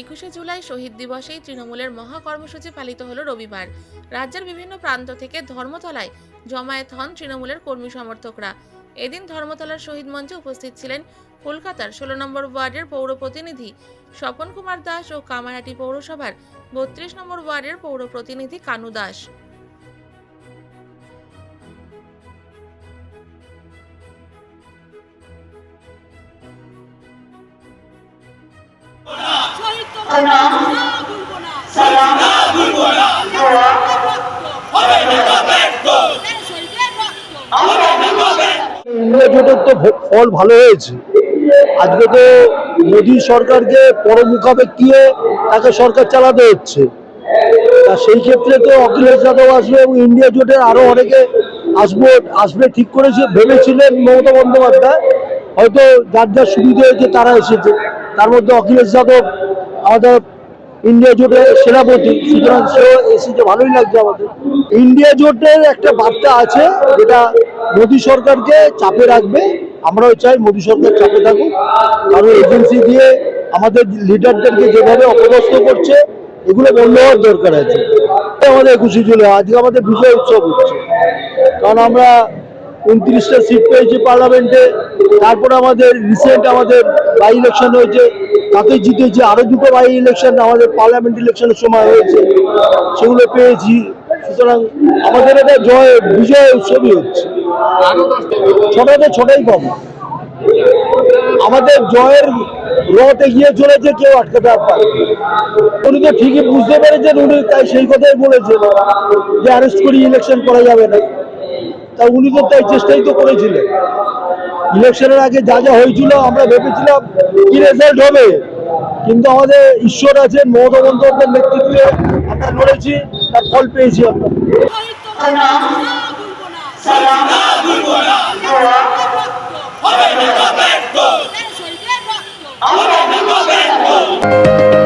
একুশে জুলাই শহীদ দিবসেই তৃণমূলের মহা কর্মসূচি পালিত হলো রবিবার। রাজ্যের বিভিন্ন প্রান্ত থেকে ধর্মতলায় জমায়েত হন তৃণমূলের কর্মী সমর্থকরা। এদিন ধর্মতলার শহীদ মঞ্চে উপস্থিত ছিলেন কলকাতার ষোলো নম্বর ওয়ার্ডের পৌর প্রতিনিধি স্বপন কুমার দাস ও কামারহাটি পৌরসভার বত্রিশ নম্বর ওয়ার্ডের পৌর প্রতিনিধি কানু দাস। রক্ত ইন্ডিয়া জোটের তো ফল ভালো হয়েছে। আজকে তো মোদী সরকারকে পরমুখাপেক্ষী হয়ে তাকে সরকার চালাতে হচ্ছে। তা সেই ক্ষেত্রে তো অখিলেশ যাদব আসবে এবং ইন্ডিয়া জোটের আরও অনেকে আসব আসবে ঠিক করেছে ভেবেছিলেন মমতা বন্দ্যোপাধ্যায়। হয়তো যার যার সুবিধা হয়েছে তারা এসেছে। তার মধ্যে অখিলেশ যাদব আমাদের ইন্ডিয়া জোটের সেনাপতি, সুতরাং সেও এসেছে ভালোই লাগছে আমাদের। ইন্ডিয়া জোটের একটা বার্তা আছে, যেটা মোদী সরকারকে চাপে রাখবে। আমরাও চাই মোদী সরকার চাপে থাকুক। কারণ এজেন্সি দিয়ে আমাদের লিডারদেরকে যেভাবে অপদস্থ করছে, এগুলো বন্ধ হওয়ার দরকার আছে। আমাদের একুশে জুলাই, আজকে আমাদের বিজয় উৎসব হচ্ছে। কারণ আমরা উনত্রিশটা সিট পেয়েছি পার্লামেন্টে তারপর আমাদের রিসেন্ট আমাদের বাই ইলেকশন হয়েছে। তাতে জিতেছি আরও দুটো বাই ইলেকশন আমাদের পার্লামেন্ট ইলেকশনের সময় হয়েছে। সেগুলো পেয়েছি। সুতরাং আমাদের এটা জয়, বিজয় উৎসবই হচ্ছে। ছটাতে ছটাই পাবো আমাদের জয়ের রথ এগিয়ে চলেছে কেউ আটকাতে পারে উনি তো ঠিকই বুঝতে পেরেছেন, উনি তাই সেই কথাই বলেছেন। যে অ্যারেস্ট করে ইলেকশন করা যাবে না। তা উনি তো তাই চেষ্টাই তো করেছিলেন। ইলেকশনের আগে যা যা হয়েছিল আমরা ভেবেছিলাম কি রেজাল্ট হবে। কিন্তু আমাদের ঈশ্বর আছেন, মমতা বন্দ্যোপাধ্যায়ের নেতৃত্বে আমরা লড়েছি, তার ফল পেয়েছি আমরা। শহীদ